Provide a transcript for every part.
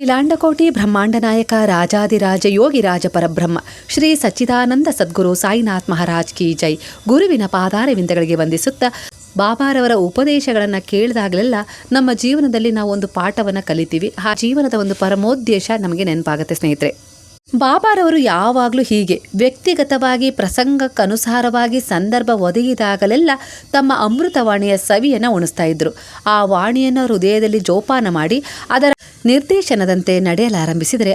ಇಲಾಂಡಕೋಟಿ ಬ್ರಹ್ಮಾಂಡ ನಾಯಕ ರಾಜಾದಿರಾಜ ಯೋಗಿ ರಾಜ ಪರಬ್ರಹ್ಮ ಶ್ರೀ ಸಚ್ಚಿದಾನಂದ ಸದ್ಗುರು ಸಾಯಿನಾಥ್ ಮಹಾರಾಜ್ ಕಿ ಜೈ. ಗುರುವಿನ ಪಾದಾರವಿಂದಗಳಿಗೆ ವಂದಿಸುತ್ತಾ ಬಾಬಾರವರ ಉಪದೇಶಗಳನ್ನು ಕೇಳಿದಾಗಲೆಲ್ಲ ನಮ್ಮ ಜೀವನದಲ್ಲಿ ನಾವು ಒಂದು ಪಾಠವನ್ನು ಕಲಿತೀವಿ. ಆ ಜೀವನದ ಒಂದು ಪರಮೋದ್ದೇಶ ನಮಗೆ ನೆನಪಾಗುತ್ತೆ ಸ್ನೇಹಿತರೆ. ಬಾಬಾರವರು ಯಾವಾಗಲೂ ಹೀಗೆ. ವ್ಯಕ್ತಿಗತವಾಗಿ, ಪ್ರಸಂಗಕ್ಕನುಸಾರವಾಗಿ ಸಂದರ್ಭ ಒದಗಿದಾಗಲೆಲ್ಲ ತಮ್ಮ ಅಮೃತವಾಣಿಯ ಸವಿಯನ್ನು ಉಣಿಸ್ತಾ ಇದ್ದರು ಆ ವಾಣಿಯನ್ನು ಹೃದಯದಲ್ಲಿ ಜೋಪಾನ ಮಾಡಿ ಅದರ ನಿರ್ದೇಶನದಂತೆ ನಡೆಯಲಾರಂಭಿಸಿದರೆ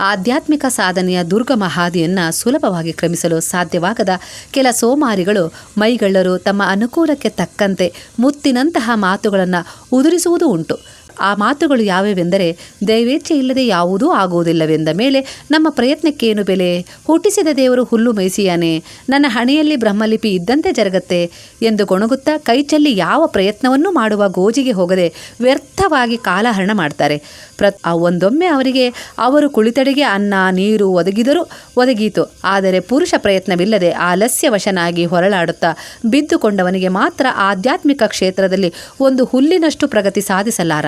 ಆಧ್ಯಾತ್ಮಿಕ ಸಾಧನೆಯ ದುರ್ಗಮ ಹಾದಿಯನ್ನು ಸುಲಭವಾಗಿ ಕ್ರಮಿಸಲು ಸಾಧ್ಯವಾಗದ ಕೆಲ ಸೋಮಾರಿಗಳು, ಮೈಗಳ್ಳರು ತಮ್ಮ ಅನುಕೂಲಕ್ಕೆ ತಕ್ಕಂತೆ ಮುತ್ತಿನಂತಹ ಮಾತುಗಳನ್ನು ಉದುರಿಸುವುದೂ ಉಂಟು. ಆ ಮಾತುಗಳು ಯಾವ್ಯಾವೆಂದರೆ, ದೈವೇಚ್ಛೆ ಇಲ್ಲದೆ ಯಾವುದೂ ಆಗುವುದಿಲ್ಲವೆಂದ ಮೇಲೆ, ನಮ್ಮ ಪ್ರಯತ್ನಕ್ಕೇನು ಬೆಲೆ? ಹುಟ್ಟಿಸಿದ ದೇವರು ಹುಲ್ಲು ಮೇಯಿಸಿಯಾನೆ, ನನ್ನ ಹಣೆಯಲ್ಲಿ ಬ್ರಹ್ಮಲಿಪಿ ಇದ್ದಂತೆ ಜರುಗತ್ತೆ ಎಂದು ಗೊಣಗುತ್ತಾ ಕೈಚಲ್ಲಿ ಯಾವ ಪ್ರಯತ್ನವನ್ನೂ ಮಾಡುವ ಗೋಜಿಗೆ ಹೋಗದೆ ವ್ಯರ್ಥವಾಗಿ ಕಾಲಹರಣ ಮಾಡ್ತಾರೆ. ಪ್ರ ಆ ಒಂದೊಮ್ಮೆ ಅವರಿಗೆ ಅವರು ಕುಳಿತಡೆಗೆ ಅನ್ನ, ನೀರು ಒದಗಿದರೂ, ಒದಗೀತು. ಆದರೆ ಪುರುಷ ಪ್ರಯತ್ನವಿಲ್ಲದೆ ಆಲಸ್ಯವಶನಾಗಿ ಹೊರಳಾಡುತ್ತಾ ಬಿದ್ದುಕೊಂಡವನಿಗೆ ಮಾತ್ರ ಆಧ್ಯಾತ್ಮಿಕ ಕ್ಷೇತ್ರದಲ್ಲಿ ಒಂದು ಹುಲ್ಲಿನಷ್ಟು ಪ್ರಗತಿ ಸಾಧಿಸಲಾರ.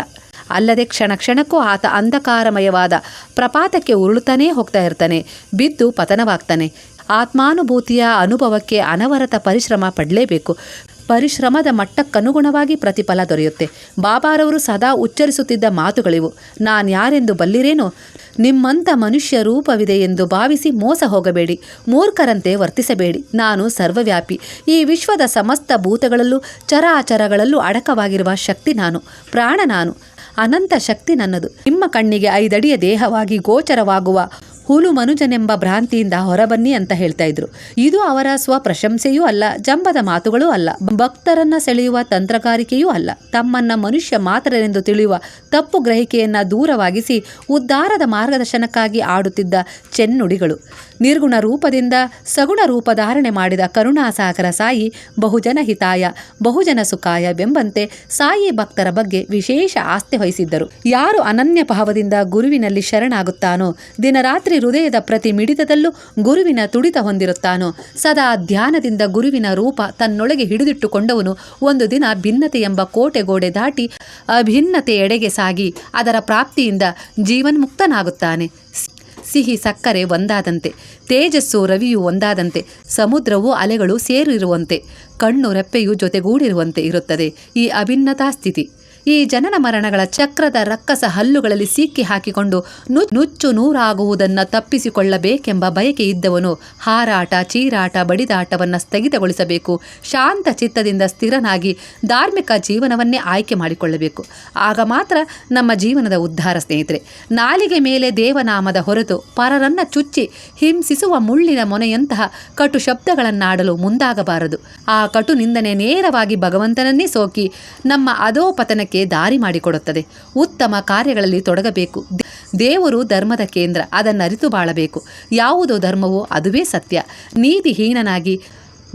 ಅಲ್ಲದೆ ಕ್ಷಣ ಕ್ಷಣಕ್ಕೂ ಆತ ಅಂಧಕಾರಮಯವಾದ ಪ್ರಪಾತಕ್ಕೆ ಉರುಳುತ್ತಾನೇ ಹೋಗ್ತಾ ಇರ್ತಾನೆ, ಬಿದ್ದು ಪತನವಾಗ್ತಾನೆ. ಆತ್ಮಾನುಭೂತಿಯ ಅನುಭವಕ್ಕೆ ಅನವರತ ಪರಿಶ್ರಮ ಪಡಲೇಬೇಕು. ಪರಿಶ್ರಮದ ಮಟ್ಟಕ್ಕನುಗುಣವಾಗಿ ಪ್ರತಿಫಲ ದೊರೆಯುತ್ತೆ. ಬಾಬಾರವರು ಸದಾ ಉಚ್ಚರಿಸುತ್ತಿದ್ದ ಮಾತುಗಳಿವು. ನಾನು ಯಾರೆಂದು ಬಲ್ಲಿರೇನೋ? ನಿಮ್ಮಂಥ ಮನುಷ್ಯ ರೂಪವಿದೆ ಎಂದು ಭಾವಿಸಿ ಮೋಸ ಹೋಗಬೇಡಿ. ಮೂರ್ಖರಂತೆ ವರ್ತಿಸಬೇಡಿ. ನಾನು ಸರ್ವವ್ಯಾಪಿ. ಈ ವಿಶ್ವದ ಸಮಸ್ತ ಭೂತಗಳಲ್ಲೂ ಚರಾಚರಗಳಲ್ಲೂ ಅಡಕವಾಗಿರುವ ಶಕ್ತಿ ನಾನು. ಪ್ರಾಣ ನಾನು. ಅನಂತ ಶಕ್ತಿ ನನ್ನದು. ನಿಮ್ಮ ಕಣ್ಣಿಗೆ ಐದಡಿಯ ದೇಹವಾಗಿ ಗೋಚರವಾಗುವ ಹುಲು ಮನುಜನೆಂಬ ಭ್ರಾಂತಿಯಿಂದ ಹೊರಬನ್ನಿ ಅಂತ ಹೇಳ್ತಾ ಇದ್ರು. ಇದು ಅವರ ಸ್ವಪ್ರಶಂಸೆಯೂ ಅಲ್ಲ, ಜಂಬದ ಮಾತುಗಳೂ ಅಲ್ಲ. ಭಕ್ತರನ್ನ ಸೆಳೆಯುವ ತಂತ್ರಗಾರಿಕೆಯೂ ಅಲ್ಲ. ತಮ್ಮನ್ನ ಮನುಷ್ಯ ಮಾತ್ರರೆಂದು ತಿಳಿಯುವ ತಪ್ಪು ಗ್ರಹಿಕೆಯನ್ನ ದೂರವಾಗಿಸಿ ಉದ್ಧಾರದ ಮಾರ್ಗದರ್ಶನಕ್ಕಾಗಿ ಆಡುತ್ತಿದ್ದ ಚೆನ್ನುಡಿಗಳು. ನಿರ್ಗುಣ ರೂಪದಿಂದ ಸಗುಣ ರೂಪ ಧಾರಣೆ ಮಾಡಿದ ಕರುಣಾಸಾಗರ ಸಾಯಿ ಬಹುಜನ ಹಿತಾಯ, ಬಹುಜನ ಸುಖಾಯವೆಂಬಂತೆ ಸಾಯಿ ಭಕ್ತರ ಬಗ್ಗೆ ವಿಶೇಷ ಆಸ್ತಿ ವಹಿಸಿದ್ದರು. ಯಾರು ಅನನ್ಯ ಭಾವದಿಂದ ಗುರುವಿನಲ್ಲಿ ಶರಣಾಗುತ್ತಾನೋ ದಿನರಾತ್ರಿ ಹೃದಯದ ಪ್ರತಿ ಮಿಡಿತದಲ್ಲೂ ಗುರುವಿನ ತುಡಿತ ಹೊಂದಿರುತ್ತಾನೋ. ಸದಾ ಧ್ಯಾನದಿಂದ ಗುರುವಿನ ರೂಪ ತನ್ನೊಳಗೆ ಹಿಡಿದಿಟ್ಟುಕೊಂಡವನು ಒಂದು ದಿನ ಭಿನ್ನತೆ ಎಂಬ ಕೋಟೆಗೋಡೆ ದಾಟಿ ಅಭಿನ್ನತೆಯೆಡೆಗೆ ಸಾಗಿ ಅದರ ಪ್ರಾಪ್ತಿಯಿಂದ ಜೀವನ್ಮುಕ್ತನಾಗುತ್ತಾನೆ. ಸಿಹಿ ಸಕ್ಕರೆ ಒಂದಾದಂತೆ, ತೇಜಸ್ಸು ರವಿಯು ಒಂದಾದಂತೆ, ಸಮುದ್ರವು ಅಲೆಗಳು ಸೇರಿರುವಂತೆ, ಕಣ್ಣು ರೆಪ್ಪೆಯು ಜೊತೆಗೂಡಿರುವಂತೆ ಇರುತ್ತದೆ. ಈ ಅಭಿನ್ನತಾ ಸ್ಥಿತಿ. ಈ ಜನನ ಮರಣಗಳ ಚಕ್ರದ ರಕ್ಕಸ ಹಲ್ಲುಗಳಲ್ಲಿ ಸಿಕ್ಕಿ ಹಾಕಿಕೊಂಡು ನುಚ್ಚು ನೂರಾಗುವುದನ್ನು ತಪ್ಪಿಸಿಕೊಳ್ಳಬೇಕೆಂಬ ಬಯಕೆ ಇದ್ದವನು ಹಾರಾಟ, ಚೀರಾಟ, ಬಡಿದಾಟವನ್ನು ಸ್ಥಗಿತಗೊಳಿಸಬೇಕು. ಶಾಂತ ಚಿತ್ತದಿಂದ ಸ್ಥಿರನಾಗಿ ಧಾರ್ಮಿಕ ಜೀವನವನ್ನೇ ಆಯ್ಕೆ ಮಾಡಿಕೊಳ್ಳಬೇಕು. ಆಗ ಮಾತ್ರ ನಮ್ಮ ಜೀವನದ ಉದ್ಧಾರ ಸ್ನೇಹಿತರೆ. ನಾಲಿಗೆ ಮೇಲೆ ದೇವನಾಮದ ಹೊರತು ಪರರನ್ನ ಚುಚ್ಚಿ ಹಿಂಸಿಸುವ ಮುಳ್ಳಿನ ಮೊನೆಯಂತಹ ಕಟು ಶಬ್ದಗಳನ್ನಾಡಲು ಮುಂದಾಗಬಾರದು. ಆ ಕಟು ನಿಂದನೆ ನೇರವಾಗಿ ಭಗವಂತನನ್ನೇ ಸೋಕಿ ನಮ್ಮ ಅಧೋಪತನಕ್ಕೆ ದಾರಿ ಮಾಡಿಕೊಡುತ್ತದೆ. ಉತ್ತಮ ಕಾರ್ಯಗಳಲ್ಲಿ ತೊಡಗಬೇಕು. ದೇವರು ಧರ್ಮದ ಕೇಂದ್ರ ಅದನ್ನರಿತು ಬಾಳಬೇಕು. ಯಾವುದು ಧರ್ಮವೋ ಅದುವೇ ಸತ್ಯ. ನೀತಿಹೀನನಾಗಿ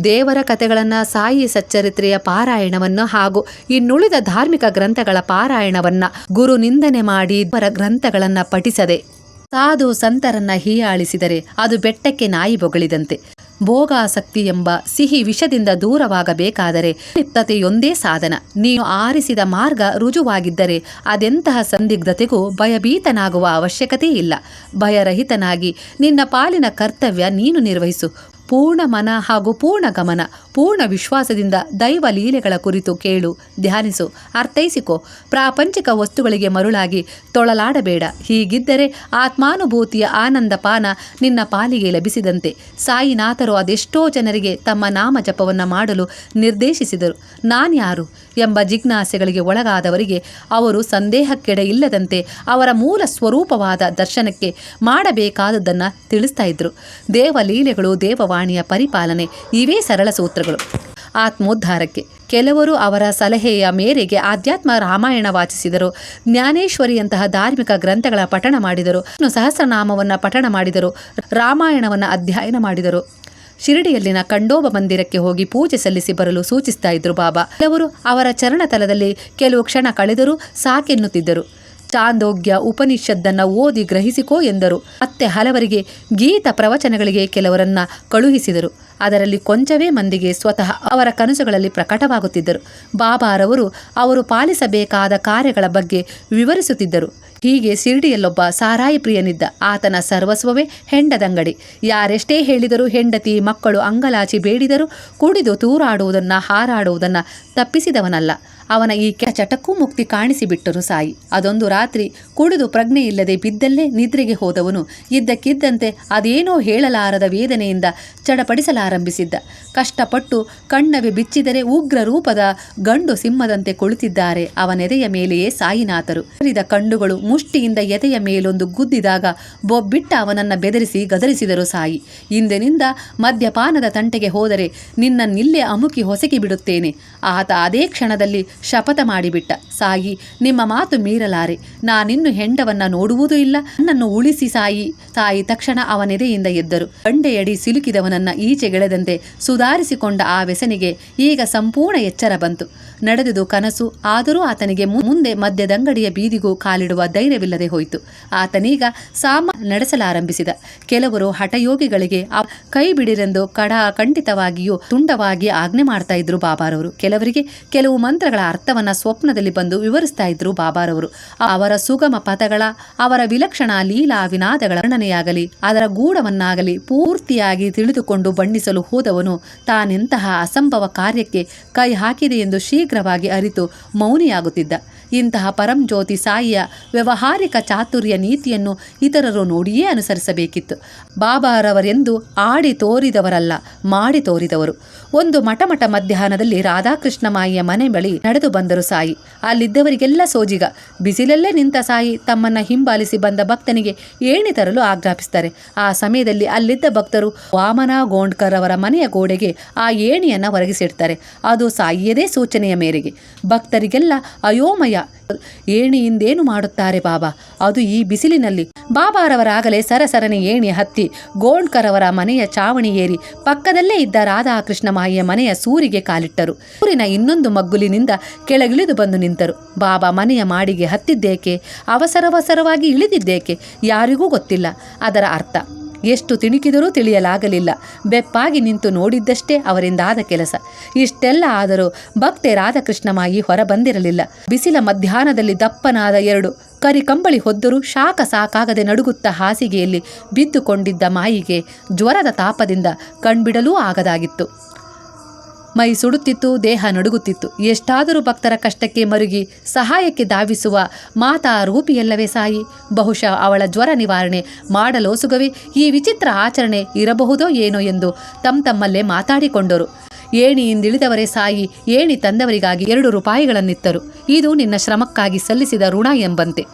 ದೇವರ ಕಥೆಗಳನ್ನು ಸಾಯಿ ಸಚ್ಚರಿತ್ರೆಯ ಪಾರಾಯಣವನ್ನು ಹಾಗೂ ಇನ್ನುಳಿದ ಧಾರ್ಮಿಕ ಗ್ರಂಥಗಳ ಪಾರಾಯಣವನ್ನು ಗುರು ನಿಂದನೆ ಮಾಡಿ ಇಬ್ಬರ ಗ್ರಂಥಗಳನ್ನು ಪಠಿಸದೆ ಸಾಧು ಸಂತರನ್ನ ಹೀಯಾಳಿಸಿದರೆ ಅದು ಬೆಟ್ಟಕ್ಕೆ ನಾಯಿ ಬೊಗಳಿದಂತೆ. ಭೋಗಾಸಕ್ತಿ ಎಂಬ ಸಿಹಿ ವಿಷದಿಂದ ದೂರವಾಗಬೇಕಾದರೆ ಲಿಪ್ತತೆಯೊಂದೇ ಸಾಧನ. ನೀನು ಆರಿಸಿದ ಮಾರ್ಗ ರುಜುವಾಗಿದ್ದರೆ ಅದೆಂತಹ ಸಂದಿಗ್ಧತೆಗೂ ಭಯಭೀತನಾಗುವ ಅವಶ್ಯಕತೆ ಇಲ್ಲ ಭಯರಹಿತನಾಗಿ ನಿನ್ನ ಪಾಲಿನ ಕರ್ತವ್ಯ ನೀನು ನಿರ್ವಹಿಸು. ಪೂರ್ಣ ಮನ ಹಾಗೂ ಪೂರ್ಣ ಗಮನ, ಪೂರ್ಣ ವಿಶ್ವಾಸದಿಂದ ದೈವ ಲೀಲೆಗಳ ಕುರಿತು ಕೇಳು, ಧ್ಯಾನಿಸು, ಅರ್ಥೈಸಿಕೋ. ಪ್ರಾಪಂಚಿಕ ವಸ್ತುಗಳಿಗೆ ಮರುಳಾಗಿ ತೊಳಲಾಡಬೇಡ. ಹೀಗಿದ್ದರೆ ಆತ್ಮಾನುಭೂತಿಯ ಆನಂದ ಪಾನ ನಿನ್ನ ಪಾಲಿಗೆ ಲಭಿಸಿದಂತೆ. ಸಾಯಿನಾಥರು ಅದೆಷ್ಟೋ ಜನರಿಗೆ ತಮ್ಮ ನಾಮ ಜಪವನ್ನು ಮಾಡಲು ನಿರ್ದೇಶಿಸಿದರು. ನಾನ್ಯಾರು ಎಂಬ ಜಿಜ್ಞಾಸೆಗಳಿಗೆ ಒಳಗಾದವರಿಗೆ ಅವರು ಸಂದೇಹಕ್ಕೆಡೆ ಇಲ್ಲದಂತೆ ಅವರ ಮೂಲ ಸ್ವರೂಪವಾದ ದರ್ಶನಕ್ಕೆ ಮಾಡಬೇಕಾದದ್ದನ್ನು ತಿಳಿಸ್ತಾ ಇದ್ರು. ದೇವಲೀಲೆಗಳು ದೇವವಾಣಿಯ ಪರಿಪಾಲನೆ. ಇವೇ ಸರಳ ಸೂತ್ರಗಳು. ಆತ್ಮೋದ್ಧಾರಕ್ಕೆ. ಕೆಲವರು ಅವರ ಸಲಹೆಯ ಮೇರೆಗೆ ಆಧ್ಯಾತ್ಮ ರಾಮಾಯಣ ವಾಚಿಸಿದರು. ಜ್ಞಾನೇಶ್ವರಿಯಂತಹ ಧಾರ್ಮಿಕ ಗ್ರಂಥಗಳ ಪಠಣ ಮಾಡಿದರು. ಸಹಸ್ರನಾಮವನ್ನು ಪಠಣ ಮಾಡಿದರು. ರಾಮಾಯಣವನ್ನು ಅಧ್ಯಯನ ಮಾಡಿದರು. ಶಿರಡಿಯಲ್ಲಿನ ಕಂಡೋಬ ಮಂದಿರಕ್ಕೆ ಹೋಗಿ ಪೂಜೆ ಸಲ್ಲಿಸಿ ಬರಲು ಸೂಚಿಸ್ತಾ ಇದ್ರು ಬಾಬಾ. ಕೆಲವರು ಅವರ ಚರಣತಲದಲ್ಲಿ ಕೆಲವು ಕ್ಷಣ ಕಳೆದರೂ ಸಾಕೆನ್ನುತ್ತಿದ್ದರು. ಚಾಂದೋಗ್ಯ ಉಪನಿಷದ್ದನ್ನು ಓದಿ ಗ್ರಹಿಸಿಕೋ ಎಂದರು. ಮತ್ತೆ ಹಲವರಿಗೆ ಗೀತ ಪ್ರವಚನಗಳಿಗೆ ಕೆಲವರನ್ನ ಕಳುಹಿಸಿದರು. ಅದರಲ್ಲಿ ಕೊಂಚವೇ ಮಂದಿಗೆ ಸ್ವತಃ ಅವರ ಕನಸುಗಳಲ್ಲಿ ಪ್ರಕಟವಾಗುತ್ತಿದ್ದರು. ಬಾಬಾರವರು ಅವರು ಪಾಲಿಸಬೇಕಾದ ಕಾರ್ಯಗಳ ಬಗ್ಗೆ ವಿವರಿಸುತ್ತಿದ್ದರು. ಹೀಗೆ ಶಿರ್ಡಿಯಲ್ಲೊಬ್ಬ ಸಾರಾಯಿ ಪ್ರಿಯನಿದ್ದ. ಆತನ ಸರ್ವಸ್ವವೇ ಹೆಂಡದಂಗಡಿ. ಯಾರೆಷ್ಟೇ ಹೇಳಿದರೂ ಹೆಂಡತಿ, ಮಕ್ಕಳು ಅಂಗಲಾಚಿ ಬೇಡಿದರೂ ಕುಡಿದು ತೂರಾಡುವುದನ್ನು, ಹಾರಾಡುವುದನ್ನ ತಪ್ಪಿಸಿದವನಲ್ಲ. ಅವನ ಈ ಕೆ ಚಟಕ್ಕೂ ಮುಕ್ತಿ ಕಾಣಿಸಿಬಿಟ್ಟರು ಸಾಯಿ. ಅದೊಂದು ರಾತ್ರಿ ಕುಡಿದು ಪ್ರಜ್ಞೆ ಇಲ್ಲದೆ ಬಿದ್ದಲ್ಲೇ ನಿದ್ರೆಗೆ ಹೋದವನು. ಇದ್ದಕ್ಕಿದ್ದಂತೆ ಅದೇನೋ ಹೇಳಲಾರದ ವೇದನೆಯಿಂದ ಚಡಪಡಿಸಲಾರಂಭಿಸಿದ್ದ. ಕಷ್ಟಪಟ್ಟು ಕಣ್ಣವೆ ಬಿಚ್ಚಿದರೆ ಉಗ್ರ ರೂಪದ ಗಂಡು ಸಿಂಹದಂತೆ ಕುಳಿತಿದ್ದಾರೆ. ಅವನೆದೆಯ ಮೇಲೆಯೇ ಸಾಯಿನಾಥರು. ಹರಿದ ಕಣ್ಣುಗಳು ಮುಷ್ಟಿಯಿಂದ ಎದೆಯ ಮೇಲೊಂದು ಗುದ್ದಿದಾಗ ಬೊಬ್ಬಿಟ್ಟ ಅವನನ್ನ ಬೆದರಿಸಿ ಗದರಿಸಿದರು ಸಾಯಿ. ಇಂದಿನಿಂದ ಮದ್ಯಪಾನದ ತಂಟೆಗೆ ಹೋದರೆ ನಿನ್ನನ್ನಿಲ್ಲೇ ಅಮುಕಿ ಹೊಸಕಿ ಬಿಡುತ್ತೇನೆ. ಆತ ಅದೇ ಕ್ಷಣದಲ್ಲಿ ಶಪಥ ಮಾಡಿಬಿಟ್ಟ. ಸಾಯಿ, ನಿಮ್ಮ ಮಾತು ಮೀರಲಾರೆ. ನಾನಿನ್ನು ಹೆಂಡವನ್ನ ನೋಡುವುದೂ ಇಲ್ಲ. ನನ್ನನ್ನು ಉಳಿಸಿ ಸಾಯಿ. ಸಾಯಿ ತಕ್ಷಣ ಅವನೆದೆಯಿಂದ ಎದ್ದರು. ಬಂಡೆಯಡಿ ಸಿಲುಕಿದವನನ್ನ ಈಚೆಗೆಳೆದಂತೆ ಸುಧಾರಿಸಿಕೊಂಡ ಆ ವ್ಯಸನಿಗೆ ಈಗ ಸಂಪೂರ್ಣ ಎಚ್ಚರ ಬಂತು. ನಡೆದುದು ಕನಸು. ಆದರೂ ಆತನಿಗೆ ಮುಂದೆ ಮದ್ಯದಂಗಡಿಯ ಬೀದಿಗೂ ಕಾಲಿಡುವ ಧೈರ್ಯವಿಲ್ಲದೆ ಹೋಯಿತು. ಆತನೀಗ ಸಾಮ, ನಡೆಸಲಾರಂಭಿಸಿದ. ಕೆಲವರು ಹಠಯೋಗಿಗಳಿಗೆ ಕೈ ಬಿಡಿರೆಂದು ಕಡ, ಖಂಡಿತವಾಗಿಯೂ ತುಂಡವಾಗಿ ಆಜ್ಞೆ ಮಾಡ್ತಾ ಇದ್ರು ಬಾಬಾರವರು. ಕೆಲವರಿಗೆ ಕೆಲವು ಮಂತ್ರಗಳ ಅರ್ಥವನ್ನ ಸ್ವಪ್ನದಲ್ಲಿ ಬಂದು ವಿವರಿಸ್ತಾ ಇದ್ರು ಬಾಬಾರವರು. ಅವರ ಸುಗಮ ಪದಗಳ, ಅವರ ವಿಲಕ್ಷಣ ಲೀಲಾ ವಿನಾದಗಳ ವರ್ಣನೆಯಾಗಲಿ, ಅದರ ಗೂಢವನ್ನಾಗಲಿ ಪೂರ್ತಿಯಾಗಿ ತಿಳಿದುಕೊಂಡು ಬಣ್ಣಿಸಲು ಹೋದವನು ತಾನೆಂತಹ ಅಸಂಭವ ಕಾರ್ಯಕ್ಕೆ ಕೈ ಹಾಕಿದೆ ಎಂದು ಶೀಘ್ರವಾಗಿ ಅರಿತು ಮೌನಿಯಾಗುತ್ತಿದ್ದ. ಇಂತಹ ಪರಂಜ್ಯೋತಿ ಸಾಯಿಯ ವ್ಯವಹಾರಿಕ ಚಾತುರ್ಯ ನೀತಿಯನ್ನು ಇತರರು ನೋಡಿಯೇ ಅನುಸರಿಸಬೇಕಿತ್ತು. ಬಾಬಾರವರೆಂದು ಆಡಿ ತೋರಿದವರಲ್ಲ, ಮಾಡಿ ತೋರಿದವರು. ಒಂದು ಮಠಮಠ ಮಧ್ಯಾಹ್ನದಲ್ಲಿ ರಾಧಾಕೃಷ್ಣ ಮಾಯಿಯ ಮನೆ ಬಳಿ ನಡೆದು ಬಂದರು ಸಾಯಿ. ಅಲ್ಲಿದ್ದವರಿಗೆಲ್ಲ ಸೋಜಿಗ, ಬಿಸಿಲಲ್ಲೇ ನಿಂತ ಸಾಯಿ, ತಮ್ಮನ್ನ ಹಿಂಬಾಲಿಸಿ ಬಂದ ಭಕ್ತನಿಗೆ ಏಣಿ ತರಲು ಆಜ್ಞಾಪಿಸ್ತಾರೆ ಆ ಸಮಯದಲ್ಲಿ ಅಲ್ಲಿದ್ದ ಭಕ್ತರು ವಾಮನ ಗೋಂಡ್ಕರ್ ಅವರ ಮನೆಯ ಗೋಡೆಗೆ ಆ ಏಣಿಯನ್ನು ಒರಗಿಸಿಡ್ತಾರೆ. ಅದು ಸಾಯಿಯದೇ ಸೂಚನೆಯ ಮೇರೆಗೆ. ಭಕ್ತರಿಗೆಲ್ಲ ಅಯೋಮಯ ಏಣಿಯಿಂದೇನು ಮಾಡುತ್ತಾರೆ ಬಾಬಾ? ಅದು ಈ ಬಿಸಿಲಿನಲ್ಲಿ. ಬಾಬಾರವರಾಗಲೇ ಸರಸರನೆ ಏಣಿ ಹತ್ತಿ ಗೋಣ್ಕರವರ ಮನೆಯ ಚಾವಣಿ ಏರಿ, ಪಕ್ಕದಲ್ಲೇ ಇದ್ದ ರಾಧಾಕೃಷ್ಣ ಮಾಯಿಯ ಮನೆಯ ಸೂರಿಗೆ ಕಾಲಿಟ್ಟರು. ಸೂರಿನ ಇನ್ನೊಂದು ಮಗ್ಗುಲಿನಿಂದ ಕೆಳಗಿಳಿದು ಬಂದು ನಿಂತರು. ಬಾಬಾ ಮನೆಯ ಮಾಡಿಗೆ ಹತ್ತಿದ್ದೇಕೆ? ಅವಸರವಸರವಾಗಿ ಇಳಿದಿದ್ದೇಕೆ? ಯಾರಿಗೂ ಗೊತ್ತಿಲ್ಲ. ಅದರ ಅರ್ಥ ಎಷ್ಟು ತಿಣುಕಿದರೂ ತಿಳಿಯಲಾಗಲಿಲ್ಲ. ಬೆಪ್ಪಾಗಿ ನಿಂತು ನೋಡಿದ್ದಷ್ಟೇ ಅವರಿಂದಾದ ಕೆಲಸ. ಇಷ್ಟೆಲ್ಲ ಆದರೂ ಭಕ್ತೆ ರಾಧಾಕೃಷ್ಣಮಾಯಿ ಹೊರಬಂದಿರಲಿಲ್ಲ. ಬಿಸಿಲ ಮಧ್ಯಾಹ್ನದಲ್ಲಿ ದಪ್ಪನಾದ ಎರಡು ಕರಿ ಕಂಬಳಿ ಹೊದ್ದರೂ ಶಾಖ ಸಾಕಾಗದೆ ನಡುಗುತ್ತ ಹಾಸಿಗೆಯಲ್ಲಿ ಬಿದ್ದುಕೊಂಡಿದ್ದ ಮಾಯಿಗೆ ಜ್ವರದ ತಾಪದಿಂದ ಕಣ್ಬಿಡಲೂ ಆಗದಾಗಿತ್ತು. ಮೈ ಸುಡುತ್ತಿತ್ತು, ದೇಹ ನಡುಗುತ್ತಿತ್ತು. ಎಷ್ಟಾದರೂ ಭಕ್ತರ ಕಷ್ಟಕ್ಕೆ ಮರುಗಿ ಸಹಾಯಕ್ಕೆ ಧಾವಿಸುವ ಮಾತಾ ರೂಪಿಯಲ್ಲವೇ ಸಾಯಿ? ಬಹುಶಃ ಅವಳ ಜ್ವರ ನಿವಾರಣೆ ಮಾಡಲೋಸುಗವೇ ಈ ವಿಚಿತ್ರ ಆಚರಣೆ ಇರಬಹುದೋ ಏನೋ ಎಂದು ತಮ್ಮ ತಮ್ಮಲ್ಲೇ ಮಾತಾಡಿಕೊಂಡರು. ಏಣಿಯಿಂದಿಳಿದವರೇ ಸಾಯಿ, ಏಣಿ ತಂದವರಿಗಾಗಿ ಎರಡು ರೂಪಾಯಿಗಳನ್ನಿತ್ತರು. ಇದು ನಿನ್ನ ಶ್ರಮಕ್ಕಾಗಿ ಸಲ್ಲಿಸಿದ ಋಣ ಎಂಬಂತೆ.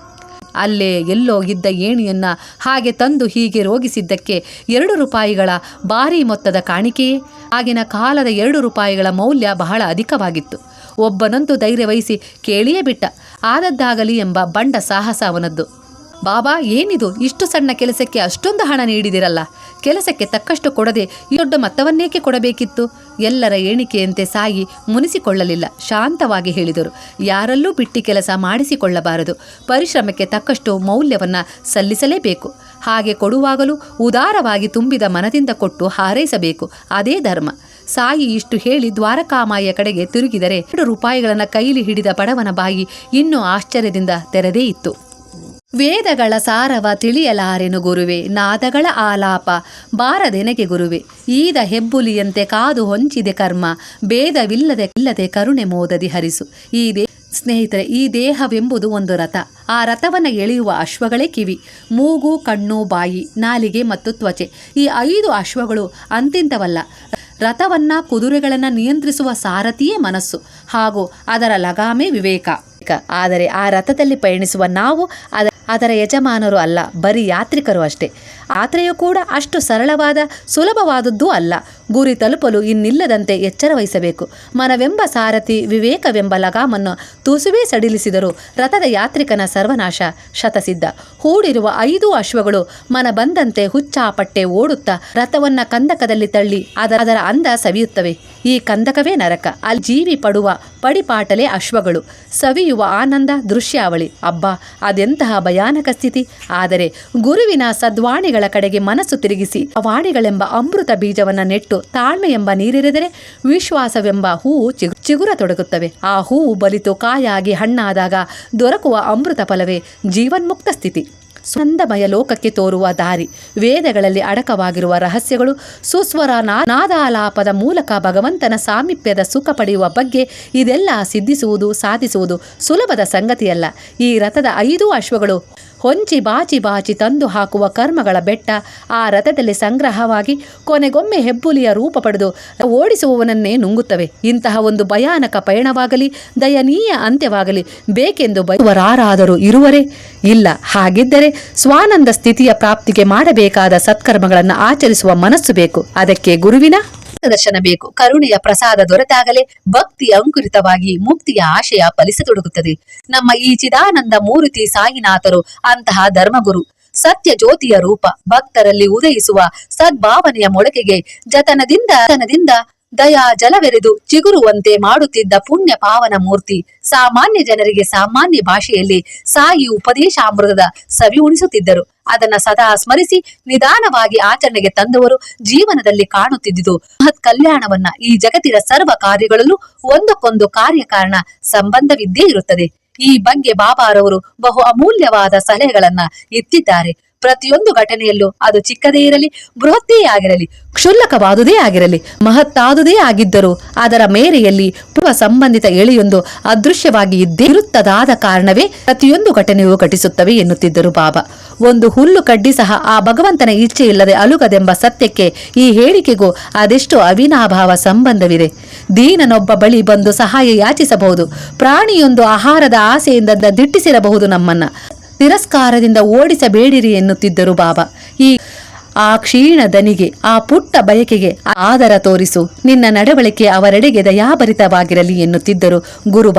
ಅಲ್ಲೇ ಎಲ್ಲೋ ಇದ್ದ ಏಣಿಯನ್ನ ಹಾಗೆ ತಂದು ಹೀಗೆ ರೋಗಿಸಿದ್ದಕ್ಕೆ ಎರಡು ರೂಪಾಯಿಗಳ ಭಾರೀ ಮೊತ್ತದ ಕಾಣಿಕೆಯೇ ಆಗಿನ ಕಾಲದ ಎರಡು ರೂಪಾಯಿಗಳ ಮೌಲ್ಯ ಬಹಳ ಅಧಿಕವಾಗಿತ್ತು. ಒಬ್ಬನಂತೂ ಧೈರ್ಯ ವಹಿಸಿ ಕೇಳಿಯೇ ಬಿಟ್ಟ. ಆದದ್ದಾಗಲಿ ಎಂಬ ಬಂಡ ಸಾಹಸ ಅವನದ್ದು. ಬಾಬಾ, ಏನಿದು? ಇಷ್ಟು ಸಣ್ಣ ಕೆಲಸಕ್ಕೆ ಅಷ್ಟೊಂದು ಹಣ ನೀಡಿದಿರಲ್ಲ. ಕೆಲಸಕ್ಕೆ ತಕ್ಕಷ್ಟು ಕೊಡದೆ ಈ ದೊಡ್ಡ ಮತ್ತವನ್ನೇಕೆ ಕೊಡಬೇಕಿತ್ತು? ಎಲ್ಲರ ಎಣಿಕೆಯಂತೆ ಸಾಯಿ ಮುನಿಸಿಕೊಳ್ಳಲಿಲ್ಲ, ಶಾಂತವಾಗಿ ಹೇಳಿದರು. ಯಾರಲ್ಲೂ ಬಿಟ್ಟಿ ಕೆಲಸ ಮಾಡಿಸಿಕೊಳ್ಳಬಾರದು. ಪರಿಶ್ರಮಕ್ಕೆ ತಕ್ಕಷ್ಟು ಮೌಲ್ಯವನ್ನ ಸಲ್ಲಿಸಲೇಬೇಕು. ಹಾಗೆ ಕೊಡುವಾಗಲೂ ಉದಾರವಾಗಿ ತುಂಬಿದ ಮನದಿಂದ ಕೊಟ್ಟು ಹಾರೈಸಬೇಕು. ಅದೇ ಧರ್ಮ. ಸಾಯಿ ಇಷ್ಟು ಹೇಳಿ ದ್ವಾರಕಾಮಾಯಿಯ ಕಡೆಗೆ ತಿರುಗಿದರೆ ಎರಡು ರೂಪಾಯಿಗಳನ್ನು ಕೈಲಿ ಹಿಡಿದ ಬಡವನ ಬಾಯಿ ಇನ್ನೂ ಆಶ್ಚರ್ಯದಿಂದ ತೆರೆದೇ ಇತ್ತು. ವೇದಗಳ ಸಾರವ ತಿಳಿಯಲಾರೆನು ಗುರುವೆ, ನಾದಗಳ ಆಲಾಪ ಬಾರದೆನಗೆ ಗುರುವೆ. ಈದ ಹೆಬ್ಬುಲಿಯಂತೆ ಕಾದು ಹೊಂಚಿದೆ ಕರ್ಮ, ಭೇದವಿಲ್ಲದೆ ಇಲ್ಲದೆ ಕರುಣೆ ಮೋದದಿ ಹರಿಸು. ಈ ದೇ, ಸ್ನೇಹಿತರೆ, ಈ ದೇಹವೆಂಬುದು ಒಂದು ರಥ. ಆ ರಥವನ್ನು ಎಳೆಯುವ ಅಶ್ವಗಳೇ ಕಿವಿ. ಮೂಗು, ಕಣ್ಣು, ಬಾಯಿ, ನಾಲಿಗೆ ಮತ್ತು ತ್ವಚೆ. ಈ ಐದು ಅಶ್ವಗಳು ಅಂತಿಂತವಲ್ಲ. ರಥವನ್ನ, ಕುದುರೆಗಳನ್ನು ನಿಯಂತ್ರಿಸುವ ಸಾರಥಿಯೇ ಮನಸ್ಸು. ಹಾಗೂ ಅದರ ಲಗಾಮೆ ವಿವೇಕ. ಆದರೆ ಆ ರಥದಲ್ಲಿ ಪಯಣಿಸುವ ನಾವು ಅದ ಅದರ ಯಜಮಾನರು ಅಲ್ಲ ಬರೀ ಯಾತ್ರಿಕರು ಅಷ್ಟೇ. ಯಾತ್ರೆಯು ಕೂಡ ಅಷ್ಟು ಸರಳವಾದ, ಸುಲಭವಾದದ್ದೂ ಅಲ್ಲ. ಗುರಿ ತಲುಪಲು ಇನ್ನಿಲ್ಲದಂತೆ ಎಚ್ಚರ ವಹಿಸಬೇಕು. ಮನವೆಂಬ ಸಾರಥಿ ವಿವೇಕವೆಂಬ ಲಗಾಮನ್ನು ತುಸುವೇ ಸಡಿಲಿಸಿದರು. ರಥದ ಯಾತ್ರಿಕನ ಸರ್ವನಾಶ ಶತಸಿದ್ಧ. ಹೂಡಿರುವ ಐದು ಅಶ್ವಗಳು ಮನ ಬಂದಂತೆ ಹುಚ್ಚಾಪಟ್ಟೆ ಓಡುತ್ತಾ ರಥವನ್ನ ಕಂದಕದಲ್ಲಿ ತಳ್ಳಿ ಅದರ ಅದರ ಅಂದ ಸವಿಯುತ್ತವೆ. ಈ ಕಂದಕವೇ ನರಕ. ಅಲ್ಲಿ ಜೀವಿ ಪಡುವ ಪಡಿಪಾಟಲೆ ಅಶ್ವಗಳು. ಸವಿಯುವ ಆನಂದ ದೃಶ್ಯಾವಳಿ. ಅಬ್ಬಾ, ಅದೆಂತಹ ಭಯಾನಕ ಸ್ಥಿತಿ. ಆದರೆ ಗುರುವಿನ ಸದ್ವಾಣಿಗಳ ವಾಣಿಗಳ ಕಡೆಗೆ ಮನಸ್ಸು ತಿರುಗಿಸಿ ವಾಣಿಗಳೆಂಬ ಅಮೃತ ಬೀಜವನ್ನ ನೆಟ್ಟು ತಾಳ್ಮೆ ಎಂಬ ನೀರಿರೆದರೆ ವಿಶ್ವಾಸವೆಂಬ ಹೂವು ಚಿಗು ತೊಡಗುತ್ತವೆ. ಆ ಹೂವು ಬಲಿತು ಕಾಯಾಗಿ ಹಣ್ಣಾದಾಗ ದೊರಕುವ ಅಮೃತ ಫಲವೇ ಜೀವನ್ಮುಕ್ತ ಸ್ಥಿತಿ. ಸ್ವಂದಮಯ ಲೋಕಕ್ಕೆ ತೋರುವ ದಾರಿ. ವೇದಗಳಲ್ಲಿ ಅಡಕವಾಗಿರುವ ರಹಸ್ಯಗಳು, ಸುಸ್ವರ ನಾದಾಲಾಪದ ಮೂಲಕ ಭಗವಂತನ ಸಾಮೀಪ್ಯದ ಸುಖ ಪಡೆಯುವ ಬಗ್ಗೆ ಇದೆಲ್ಲ ಸಿದ್ಧಿಸುವುದು, ಸಾಧಿಸುವುದು ಸುಲಭದ ಸಂಗತಿಯಲ್ಲ. ಈ ರಥದ ಐದು ಅಶ್ವಗಳು ಹೊಂಚಿ ಬಾಚಿ ಬಾಚಿ ತಂದು ಹಾಕುವ ಕರ್ಮಗಳ ಬೆಟ್ಟ ಆ ರಥದಲ್ಲಿ ಸಂಗ್ರಹವಾಗಿ ಕೊನೆಗೊಮ್ಮೆ ಹೆಬ್ಬುಲಿಯ ರೂಪ ಪಡೆದು ಓಡಿಸುವವನನ್ನೇ ನುಂಗುತ್ತವೆ. ಇಂತಹ ಒಂದು ಭಯಾನಕ ಪಯಣವಾಗಲಿ, ದಯನೀಯ ಅಂತ್ಯವಾಗಲಿ, ಬೇಕೆಂದು ಬಯಸುವರಾರಾದರೂ ಇರುವರೇ ಇಲ್ಲ. ಹಾಗಿದ್ದರೆ ಸ್ವಾನಂದ ಸ್ಥಿತಿಯ ಪ್ರಾಪ್ತಿಗೆ ಮಾಡಬೇಕಾದ ಸತ್ಕರ್ಮಗಳನ್ನು ಆಚರಿಸುವ ಮನಸ್ಸು ಬೇಕು. ಅದಕ್ಕೆ ಗುರುವಿನ ದರ್ಶನ ಬೇಕು. ಕರುಣೆಯ ಪ್ರಸಾದ ದೊರೆತಾಗಲೇ ಭಕ್ತಿ ಅಂಕುರಿತವಾಗಿ ಮುಕ್ತಿಯ ಆಶಯ ಫಲಿಸತೊಡಗುತ್ತದೆ. ನಮ್ಮ ಈ ಚಿದಾನಂದ ಮೂರ್ತಿ ಸಾಯಿನಾಥರು ಅಂತಹ ಧರ್ಮಗುರು. ಸತ್ಯ ಜ್ಯೋತಿಯ ರೂಪ. ಭಕ್ತರಲ್ಲಿ ಉದಯಿಸುವ ಸದ್ಭಾವನೆಯ ಮೊಳಕೆಗೆ ಜತನದಿಂದ ಜತನದಿಂದ ದಯಾ ಜಲವೆರೆದು ಚಿಗುರುವಂತೆ ಮಾಡುತ್ತಿದ್ದ ಪುಣ್ಯ ಪಾವನ ಮೂರ್ತಿ ಸಾಮಾನ್ಯ ಜನರಿಗೆ ಸಾಮಾನ್ಯ ಭಾಷೆಯಲ್ಲಿ ಸಾಯಿ ಉಪದೇಶಾಮೃತದ ಸವಿ ಉಣಿಸುತ್ತಿದ್ದರು. ಅದನ್ನ ಸದಾ ಸ್ಮರಿಸಿ ನಿಧಾನವಾಗಿ ಆಚರಣೆಗೆ ತಂದವರು ಜೀವನದಲ್ಲಿ ಕಾಣುತ್ತಿದ್ದುದು ಮಹತ್ ಕಲ್ಯಾಣವನ್ನ ಈ ಜಗತ್ತಿನ ಸರ್ವ ಕಾರ್ಯಗಳಲ್ಲೂ ಒಂದಕ್ಕೊಂದು ಕಾರ್ಯಕಾರಣ ಸಂಬಂಧವಿದ್ದೇ ಇರುತ್ತದೆ. ಈ ಬಗ್ಗೆ ಬಾಬಾರವರು ಬಹು ಅಮೂಲ್ಯವಾದ ಸಲಹೆಗಳನ್ನ ಎತ್ತಿದ್ದಾರೆ. ಪ್ರತಿಯೊಂದು ಘಟನೆಯಲ್ಲೂ ಅದು ಚಿಕ್ಕದೇ ಇರಲಿ, ಬೃಹತ್ತೇ ಆಗಿರಲಿ, ಕ್ಷುಲ್ಲಕವಾದುದೇ ಆಗಿರಲಿ, ಮಹತ್ತಾದುದೇ ಆಗಿದ್ದರೂ ಅದರ ಮೇರೆಯಲ್ಲಿ ಪೂರ್ವ ಸಂಬಂಧಿತ ಎಳೆಯೊಂದು ಅದೃಶ್ಯವಾಗಿ ಇದ್ದೇ ಇರುತ್ತದಾದ ಕಾರಣವೇ ಪ್ರತಿಯೊಂದು ಘಟನೆಯೂ ಘಟಿಸುತ್ತವೆ ಎನ್ನುತ್ತಿದ್ದರು ಬಾಬಾ. ಒಂದು ಹುಲ್ಲು ಕಡ್ಡಿ ಸಹ ಆ ಭಗವಂತನ ಇಚ್ಛೆ ಇಲ್ಲದೆ ಅಲುಗದೆಂಬ ಸತ್ಯಕ್ಕೆ ಈ ಹೇಳಿಕೆಗೂ ಅದೆಷ್ಟು ಅವಿನಾಭಾವ ಸಂಬಂಧವಿದೆ. ದೀನನೊಬ್ಬ ಬಳಿ ಬಂದು ಸಹಾಯ ಯಾಚಿಸಬಹುದು, ಪ್ರಾಣಿಯೊಂದು ಆಹಾರದ ಆಸೆಯಿಂದ ದಿಟ್ಟಿಸಿರಬಹುದು ನಮ್ಮನ್ನ. ತಿರಸ್ಕಾರದಿಂದ ಓಡಿಸಬೇಡಿರಿ ಎನ್ನುತ್ತಿದ್ದರು ಬಾಬಾ. ಈ ಆ ಕ್ಷೀಣ ದನಿಗೆ, ಆ ಪುಟ್ಟ ಬಯಕೆಗೆ ಆದರ ತೋರಿಸು. ನಿನ್ನ ನಡವಳಿಕೆ ಅವರೆಡೆಗೆ ದಯಾಭರಿತವಾಗಿರಲಿ ಎನ್ನುತ್ತಿದ್ದರು ಗುರು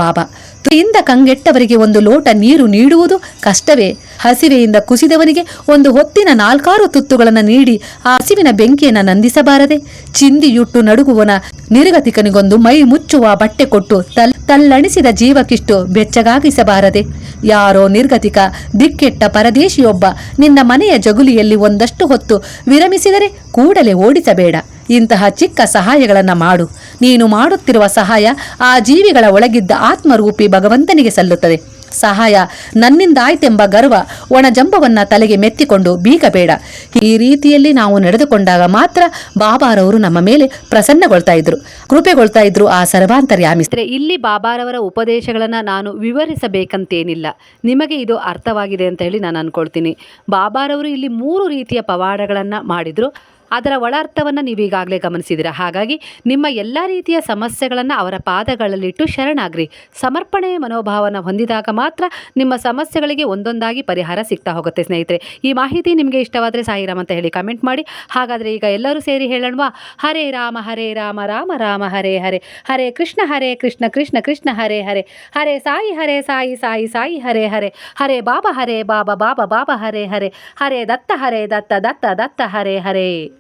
ತುಯಿಂದ ಕಂಗೆಟ್ಟವರಿಗೆ ಒಂದು ಲೋಟ ನೀರು ನೀಡುವುದು ಕಷ್ಟವೇ. ಹಸಿವೆಯಿಂದ ಕುಸಿದವನಿಗೆ ಒಂದು ಹೊತ್ತಿನ ನಾಲ್ಕಾರು ತುತ್ತುಗಳನ್ನು ನೀಡಿ ಆ ಹಸಿವಿನ ಬೆಂಕಿಯನ್ನು ನಂದಿಸಬಾರದೆ. ಚಿಂದಿಯುಟ್ಟು ನಡುಗುವನ ನಿರ್ಗತಿಕನಿಗೊಂದು ಮೈ ಮುಚ್ಚುವ ಬಟ್ಟೆ ಕೊಟ್ಟು ತಲ್ ತಲ್ಲಣಿಸಿದ ಜೀವಕ್ಕಿಷ್ಟು ಬೆಚ್ಚಗಾಗಿಸಬಾರದೆ. ಯಾರೋ ನಿರ್ಗತಿಕ, ದಿಕ್ಕೆಟ್ಟ ಪರದೇಶಿಯೊಬ್ಬ ನಿನ್ನ ಮನೆಯ ಜಗುಲಿಯಲ್ಲಿ ಒಂದಷ್ಟು ಹೊತ್ತು ವಿರಮಿಸಿದರೆ ಕೂಡಲೇ ಓಡಿಸಬೇಡ. ಇಂತಹ ಚಿಕ್ಕ ಸಹಾಯಗಳನ್ನು ಮಾಡು. ನೀನು ಮಾಡುತ್ತಿರುವ ಸಹಾಯ ಆ ಜೀವಿಗಳ ಒಳಗಿದ್ದ ಆತ್ಮರೂಪಿ ಭಗವಂತನಿಗೆ ಸಲ್ಲುತ್ತದೆ. ಸಹಾಯ ನನ್ನಿಂದಾಯ್ತೆಂಬ ಗರ್ವ ಒಣಜಂಬವನ್ನ ತಲೆಗೆ ಮೆತ್ತಿಕೊಂಡು ಬೀಗಬೇಡ. ಈ ರೀತಿಯಲ್ಲಿ ನಾವು ನಡೆದುಕೊಂಡಾಗ ಮಾತ್ರ ಬಾಬಾರವರು ನಮ್ಮ ಮೇಲೆ ಪ್ರಸನ್ನಗೊಳ್ತಾ ಇದ್ರು. ಕೃಪೆಗೊಳ್ತಾ ಇದ್ರು ಆ ಸರ್ವಾಂತರ್ಯಾಮಿ ಇಲ್ಲಿ ಬಾಬಾರವರ ಉಪದೇಶಗಳನ್ನು ನಾನು ವಿವರಿಸಬೇಕಂತೇನಿಲ್ಲ. ನಿಮಗೆ ಇದು ಅರ್ಥವಾಗಿದೆ ಅಂತ ಹೇಳಿ ನಾನು ಅನ್ಕೊಳ್ತೀನಿ. ಬಾಬಾರವರು ಇಲ್ಲಿ ಮೂರು ರೀತಿಯ ಪವಾಡಗಳನ್ನು ಮಾಡಿದ್ರು. ಅದರ ಒಳ ಅರ್ಥವನ್ನು ನೀವು ಈಗಾಗಲೇ ಗಮನಿಸಿದಿರ ಹಾಗಾಗಿ ನಿಮ್ಮ ಎಲ್ಲ ರೀತಿಯ ಸಮಸ್ಯೆಗಳನ್ನು ಅವರ ಪಾದಗಳಲ್ಲಿಟ್ಟು ಶರಣಾಗ್ರಿ. ಸಮರ್ಪಣೆಯ ಮನೋಭಾವನ ಹೊಂದಿದಾಗ ಮಾತ್ರ ನಿಮ್ಮ ಸಮಸ್ಯೆಗಳಿಗೆ ಒಂದೊಂದಾಗಿ ಪರಿಹಾರ ಸಿಗ್ತಾ ಹೋಗುತ್ತೆ ಸ್ನೇಹಿತರೆ. ಈ ಮಾಹಿತಿ ನಿಮಗೆ ಇಷ್ಟವಾದರೆ ಸಾಯಿರಾಮ್ ಅಂತ ಹೇಳಿ ಕಮೆಂಟ್ ಮಾಡಿ. ಹಾಗಾದರೆ ಈಗ ಎಲ್ಲರೂ ಸೇರಿ ಹೇಳೋಣವಾ? ಹರೇ ರಾಮ ಹರೇ ರಾಮ ರಾಮ ರಾಮ, ಹರೇ ಹರೇ. ಹರೇ ಕೃಷ್ಣ ಹರೇ ಕೃಷ್ಣ ಕೃಷ್ಣ ಕೃಷ್ಣ, ಹರೇ ಹರೇ. ಹರೇ ಸಾಯಿ ಹರೇ ಸಾಯಿ ಸಾಯಿ ಸಾಯಿ, ಹರೇ ಹರೇ. ಹರೇ ಬಾಬಾ ಹರೇ ಬಾಬಾ ಬಾಬಾ ಬಾಬಾ, ಹರೇ ಹರೇ. ಹರೇ ದತ್ತ ಹರೇ ದತ್ತ ದತ್ತ ದತ್ತ, ಹರೇ ಹರೇ.